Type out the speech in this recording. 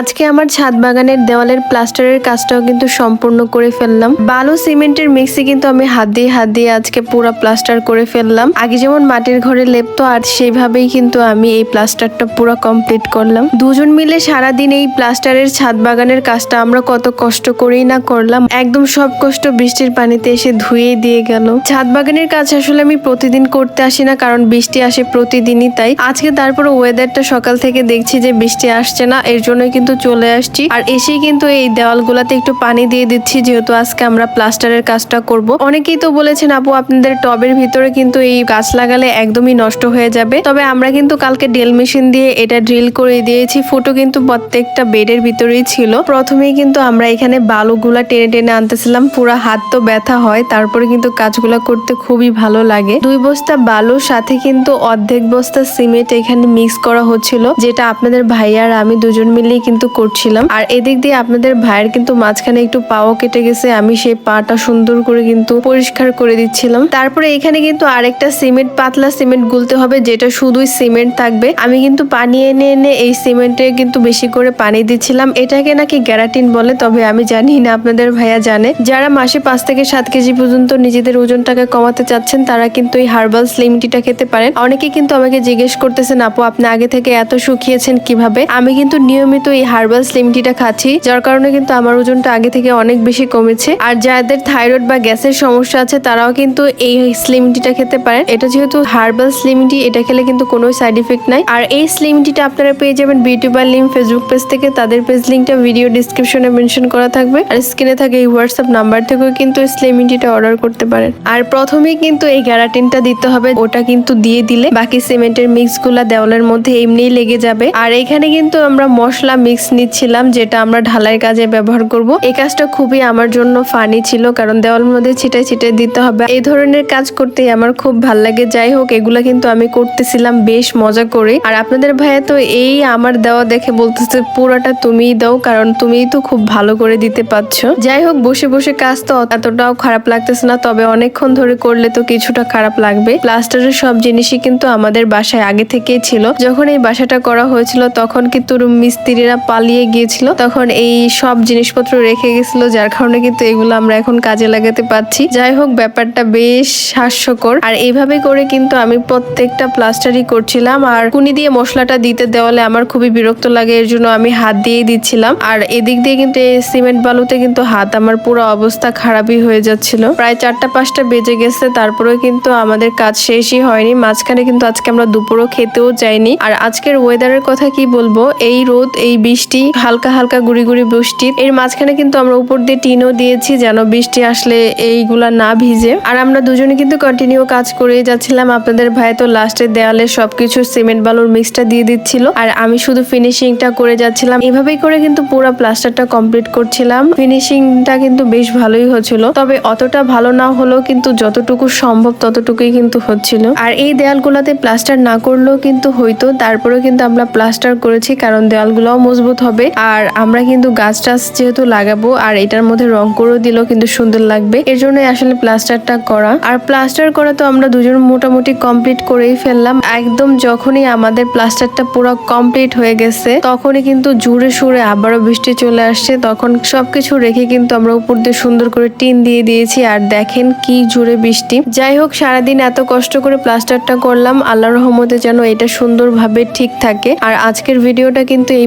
আজকে আমার ছাদ বাগানের দেওয়ালের প্লাস্টারের কাজটাও কিন্তু সম্পূর্ণ করে ফেললাম। বালু সিমেন্টের মিক্সি কিন্তু আমি হাত দিয়ে হাত দিয়ে আজকে পুরো প্লাস্টার করে ফেললাম। আগে যেমন মাটির ঘরে লেপতো, আর সেইভাবেই কিন্তু আমি এই প্লাস্টারটা পুরো কমপ্লিট করলাম। দুজন মিলে সারাদিন এই প্লাস্টারের ছাদ বাগানের কাজটা আমরা কত কষ্ট করেই না করলাম। একদম সব কষ্ট বৃষ্টির পানিতে এসে ধুয়ে দিয়ে গেল। ছাদ বাগানের কাজ আসলে আমি প্রতিদিন করতে আসি না, কারণ বৃষ্টি আসে প্রতিদিনই তাই। আজকে তারপর ওয়েদারটা সকাল থেকে দেখছি যে বৃষ্টি আসছে না, এর জন্যই কিন্তু চলে আসছি। আর এসেই কিন্তু এই দেওয়ালগুলাতে একটু পানি দিয়ে দিচ্ছি, যেহেতু আজকে আমরা প্লাস্টারের কাজটা করব। অনেকেই তো বলেছেন, আপু, আপনাদের টবের ভিতরে কিন্তু এই গাছ লাগালে একদমই নষ্ট হয়ে যাবে। তবে আমরা কিন্তু কালকে ড্রিল মেশিন দিয়ে এটা ড্রিল করে দিয়েছি। ফুটো কিন্তু প্রত্যেকটা বেডের ভিতরেই ছিল। প্রথমেই কিন্তু আমরা এখানে বালুগুলা টেনে টেনে আনতেছিলাম। পুরো হাত তো ব্যথা হয়, তারপরে কিন্তু কাজগুলো করতে খুবই ভালো লাগে। দুই বস্তা বালুর সাথে কিন্তু অর্ধেক বস্তা সিমেন্ট এখানে মিক্স করা হচ্ছিল, যেটা আপনাদের ভাই আর আমি দুজন মিলেই কিন্তু করছিলাম। আর এদিক দিয়ে আপনাদের ভাইয়ের কিন্তু মাঝখানে একটু পাও কেটে গেছে। আমি সেই পাটা সুন্দর করে কিন্তু পরিষ্কার করে দিচ্ছিলাম। তারপরে এখানে কিন্তু আরেকটা সিমেন্ট, পাতলা সিমেন্ট গুলতে হবে, যেটা শুধুই সিমেন্ট থাকবে। আমি কিন্তু পানি এনে এনে এই সিমেন্টে কিন্তু বেশি করে পানি দিচ্ছিলাম। এটাকে নাকি গ্যারাটিন বলে, তবে আমি জানি না, আপনাদের ভাইয়া জানে। যারা মাসে পাঁচ থেকে সাত কেজি পর্যন্ত নিজেদের ওজনটাকে কমাতে চাচ্ছেন, তারা কিন্তু এই হার্বাল স্লিম টিটা খেতে পারেন। অনেকে কিন্তু আমাকে জিজ্ঞেস করতেছেন, আপু, আপনি আগে থেকে এত শুকিয়েছেন কীভাবে? আমি কিন্তু নিয়মিত এই হার্বাল স্লিম টিটা খাচ্ছি, যার কারণে কিন্তু আমার ওজনটা আগে থেকে অনেক বেশি কমেছে। আর যাদের থাইরয়েড বা গ্যাসের সমস্যা আছে, তারাও কিন্তু এই স্লিম টিটা খেতে পারেন। এটা যেহেতু হার্বাল স্লিম টি, এটা খেলে কিন্তু কোনো সাইড ইফেক্ট নাই। আর এই স্লিম টিটা আপনারা পেয়ে যাবেন বিউটি বার লিম ফেসবুক পেজ থেকে। তাদের পেজ লিঙ্কটা ভিডিও ডিসক্রিপশনে মেনশন করা থাকবে। আর স্ক্রিনে থাকে এই হোয়াটসঅ্যাপ নাম্বার থেকেও কিন্তু স্লিম টিটা অর্ডার করতে পারেন। আর প্রথমেই কিন্তু এই গ্যারাটিনটা দিতে হবে, ওটা কিন্তু দিয়ে দিলে বাকি সিমেন্টের মিক্সগুলা দেওয়ালের মধ্যে এমনিই লেগে যাবে। আর এখানে কিন্তু আমরা মশলা মিক্স নিচ্ছিলাম, যেটা আমরা ঢালাই কাজে ব্যবহার করব। এই কাজটা খুবই আমার জন্য ফানি ছিল, কারণ দেওয়ালের মধ্যে ছিটাই ছিটাই দিতে হবে। এই ধরনের কাজ করতে আমার খুব ভালো লাগে। যাই হোক, এগুলা কিন্তু আমি করতেছিলাম বেশ মজা করে। আর আপনাদের ভাইয়া তো এই আমার দেওয়া দেখে বলতেছে, পুরোটা তুমিই দাও, কারণ তুমিই তো খুব ভালো করে দিতে পারছ। যাই হোক, বসে বসে কাজ তো এতটাও খারাপ লাগতেছে না, তবে অনেকক্ষণ ধরে করলে তো কিছুটা খারাপ লাগবে। প্লাস্টারের সব জিনিসই কিন্তু আমাদের বাসায় আগে থেকেই ছিল। যখন এই বাসাটা করা হয়েছিল, তখন কিন্তু মিস্ত্রিরা পালিয়ে গিয়েছিল, তখন এই সব জিনিসপত্র রেখে গেছিল, যার কারণে কিন্তু এগুলো আমরা এখন কাজে লাগাতে পারছি। যাই হোক, ব্যাপারটা বেশ হাস্যকর। আর এইভাবে করে কিন্তু আমি প্রত্যেকটা প্লাস্টারই করছিলাম, আর কুনি দিয়ে মশলাটা দিতে দেওয়ালে আমার খুবই বিরক্ত লাগে, এর জন্য আমি হাত দিয়েই দিচ্ছিলাম। আর এদিক দিয়ে কিন্তু এই সিমেন্ট বালুতে কিন্তু হাত, আমার পুরো অবস্থা খারাপই হয়ে যাচ্ছিল। প্রায় চারটা পাঁচটা বেজে গেছে, তারপরেও কিন্তু আমাদের কাজ শেষই হয়নি। মাঝখানে কিন্তু আজকে আমরা দুপুরও খেতেও যাইনি। আর আজকের ওয়েদারের কথা কি বলব? এই রোদ, এই বৃষ্টি, হালকা হালকা গুড়ি গুড়ি বৃষ্টি। এর মাঝখানে কিন্তু আমরা উপর দিয়ে টিনও দিয়েছি যেন বৃষ্টি আসলে এইগুলা না ভিজে। আর আমরা দুজনে কিন্তু কন্টিনিউ কাজ করে যাচ্ছিলাম। আপনাদের ভাই তো লাস্টের দেওয়ালে সবকিছু সিমেন্ট বালুর মিক্সটা দিয়ে দিচ্ছিল। আর আমি শুধু ফিনিশিংটা করে যাচ্ছিলাম। এভাবেই করে কিন্তু পুরো প্লাস্টারটা কমপ্লিট করছিলাম। ফিনিশিংটা কিন্তু বেশ ভালোই হচ্ছিল। তবে অতটা ভালো না হলেও কিন্তু যতটুকু সম্ভব ততটুকুই কিন্তু হচ্ছিল। আর এই দেয়ালগুলোতে প্লাস্টার না করলেও কিন্তু হইতো। তারপরেও কিন্তু আমরা প্লাস্টার করেছি, কারণ দেওয়ালগুলোও মজবুত হবে। আর আমরা কিন্তু গাছ টাছ যেহেতু লাগাবো, আর এটার মধ্যে রং করেও দিলেও কিন্তু সুন্দর লাগবে। এর জন্য আসলে প্লাস্টারটা করা। আর প্লাস্টার করা তো আমরা দুজন মোটামুটি কমপ্লিট করেই ফেললাম। একদম যখনই আমাদের প্লাস্টারটা পুরো কমপ্লিট হয়ে গেছে, তখনই কিন্তু জুড়ে সুরে আবারও বৃষ্টি চলে আসছে। তখন সবকিছু রেখে কিন্তু আমরা উপর দিয়ে সুন্দর করে টিন দিয়ে দিয়েছি। আর দেখেন কি জুড়ে বৃষ্টি। যাই হোক, সারাদিন এত কষ্ট করে প্লাস্টারটা করলাম। আল্লাহ রহমতে যেন এটা সুন্দরভাবে ঠিক থাকে। আর আজকের ভিডিওটা কিন্তু এই